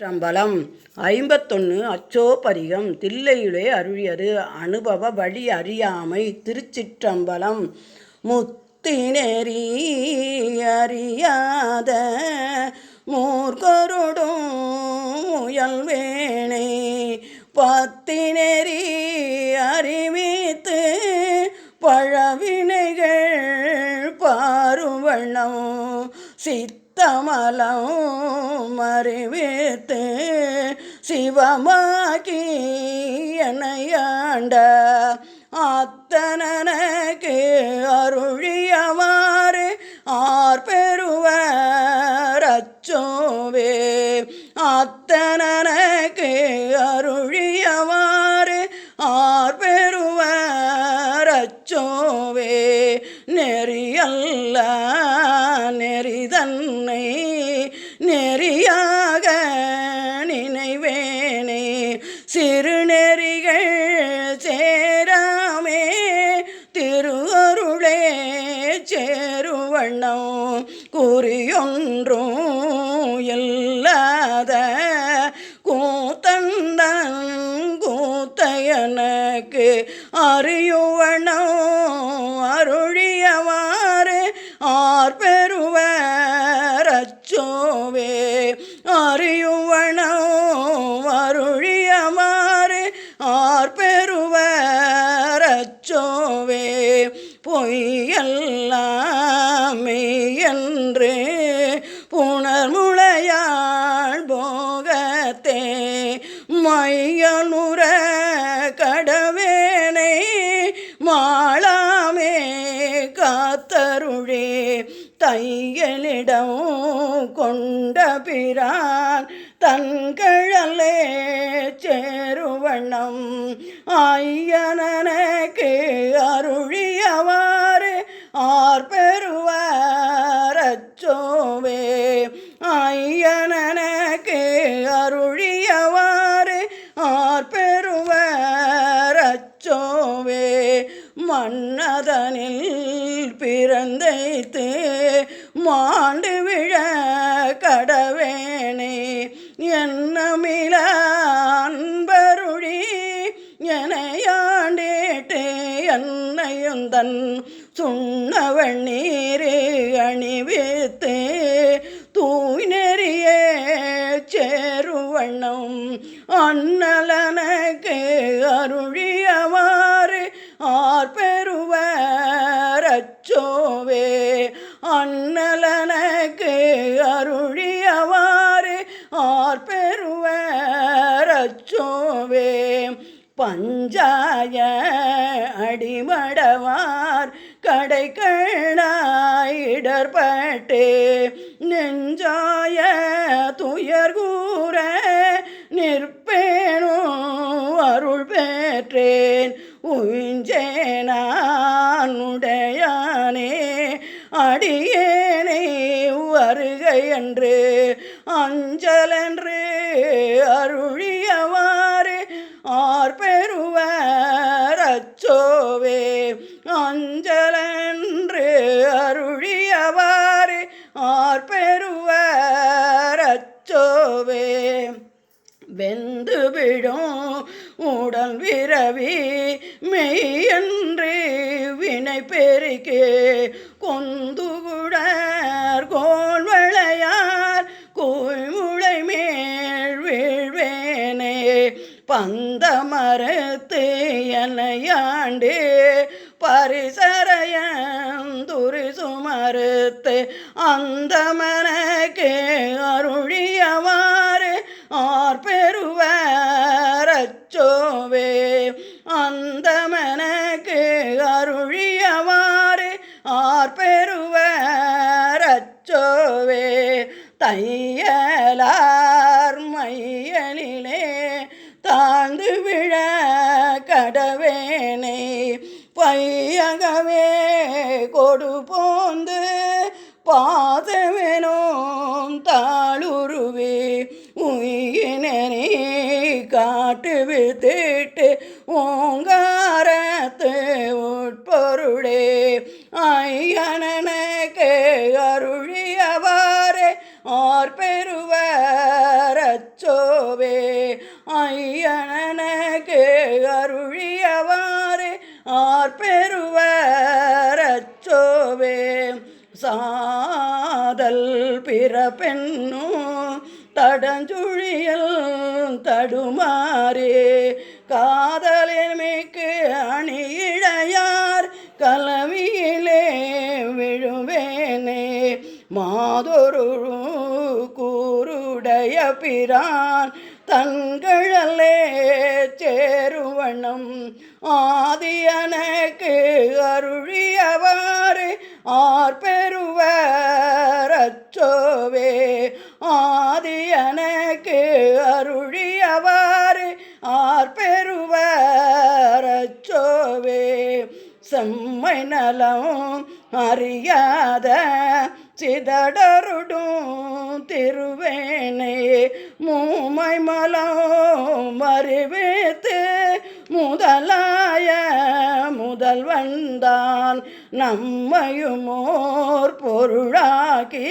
சம்பளம் ஐம்பத்தொன்று அச்சோபரிகம் தில்லையிலே அருளியது. அனுபவ வழி அறியாமை திருச்சிற்றம்பலம். முத்தினெறி அறியாத மூர்கருடும் மூர்க்கருடும் பத்தி நெறி அறிவித்து பழவினைகள் பாருவண்ணம் சித்தமலம் அறிவித்து சிவமாக்கி என்னையாண்ட அத்தனனுக்கு அருளியவாறு ஆர் பெறுவர் அச்சோவே. அத்தனனுக்கு அருளியவாறு ஆர் பெறுவர் அச்சோவே. நெறியல்ல வண்ணம் குறியொன்றும் இல்லாத கூத்தந்தன் கூத்தையனுக்கு அறியுவண்ணம் அருளியவாறு ஆர் பெறுவர் அச்சோவே. அறியுவணம் அருளியவாறு ஆர் பெறுவர் மையனுர கடவேனை மாளாமே காத்தருளே. தையலிடம் கொண்ட பிரான் தன்கழலே சேருவண்ணம். ஐயனனுக்கு அருளியவாறு ஆர் பெறுவார் அச்சோவே ஐயனனுக்கு ஆண்டு விழ கடவேனே. என்னமில அன்பருளி எனையாண்டேட்டே. என்னையும் தன் சுண்ணவள் நீரே அணிவித்தே. தூய் நெறியே சேருவண்ணம் அண்ணலனக்கு அருழியவாறு ஆர் பெறுவர் அச்சோவே அண்ணலனக்கு அருளியவாறு ஆர் பெறுவரச்சோவே பஞ்சாய அடிமடவார் கடை கண்ணாயிடற்பட்டு நெஞ்சாய துயர்கூற நிற்பேனோ அருள் பெற்றேன். உஞ்சே வருக என்று அஞ்சலென்று அருளியவாறு ஆர் பெறுவர் அச்சோவே அஞ்சலென்று அருளியவாறு ஆர் பெறுவர் அச்சோவே. வெந்து விடும் உடல் விரவி மெய்யன்று வினை பெருக்கே கொந்துகுடர் பந்த மரத்து என்னையாண்டு பரிசரையந்துரி சுமறுத்து அந்த மனக்கு அருளியவாறு ஆர் பெறுவர் அந்த மனக்கு அருளியவாறு ஆர் பெறுவர் தைய கொடு போந்து பாதவெனோம் தாளுருவே உயினே காட்டு வித்திட்டு ஓங்காரத்து உட்பொருளே ஐயனனுக்கு அருளியவாறே ஆர் பெறுவரச்சோவே ஐயனனுக்கு அருளியவாறு ஆர்பெருவர் அச்சோவே சாதல் பிறப்பெண்ணும் தடஞ்சுழியல் தடுமாறே. காதலின் மிக்கு அணியிழையார் கலவியிலே விழுவேனே. மாதொரு கூருடைய பிரான் தன்கழலே சேருவண்ணம். ஆதியனக்கு அருளியவாறு ஆர்பெருவர் அச்சோவே. ஆதியனக்கு அருளியவாறு. ஆர்பெருவர் அச்சோவே. செம்மை நலம் அறியாத சிதடருடும் திருவேனே மூமை மலம் அறிவே நம்மையுமோர் பொருளாக்கி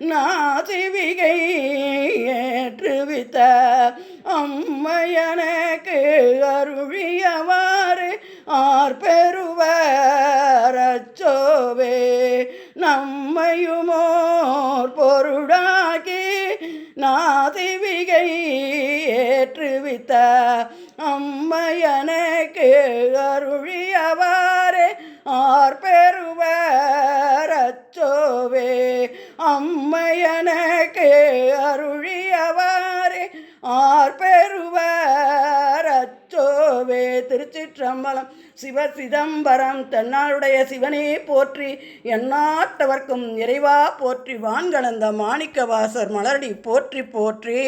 நாசிவிகை ஏற்றுவித்த அம்மையனக்கு அருளியவாறு ஆர்பெருவர் அச்சோவே. நம்மையுமோர் பொருளாகி நாதிவிகை ஏற்றுவித்த அம்மையனக்கு அருளி ஆர்பெருவர் அச்சோவே. அம்மையனுக்கு அருளியவாறு. ஆர் அச்சோவே. திருச்சிற்றம்பலம் சிவ சிதம்பரம் தென்னாளுடைய சிவனே போற்றி எண்ணாட்டவர்க்கும் இறைவா போற்றி வான்கலந்த மாணிக்கவாசர் மலரடி போற்றி போற்றி.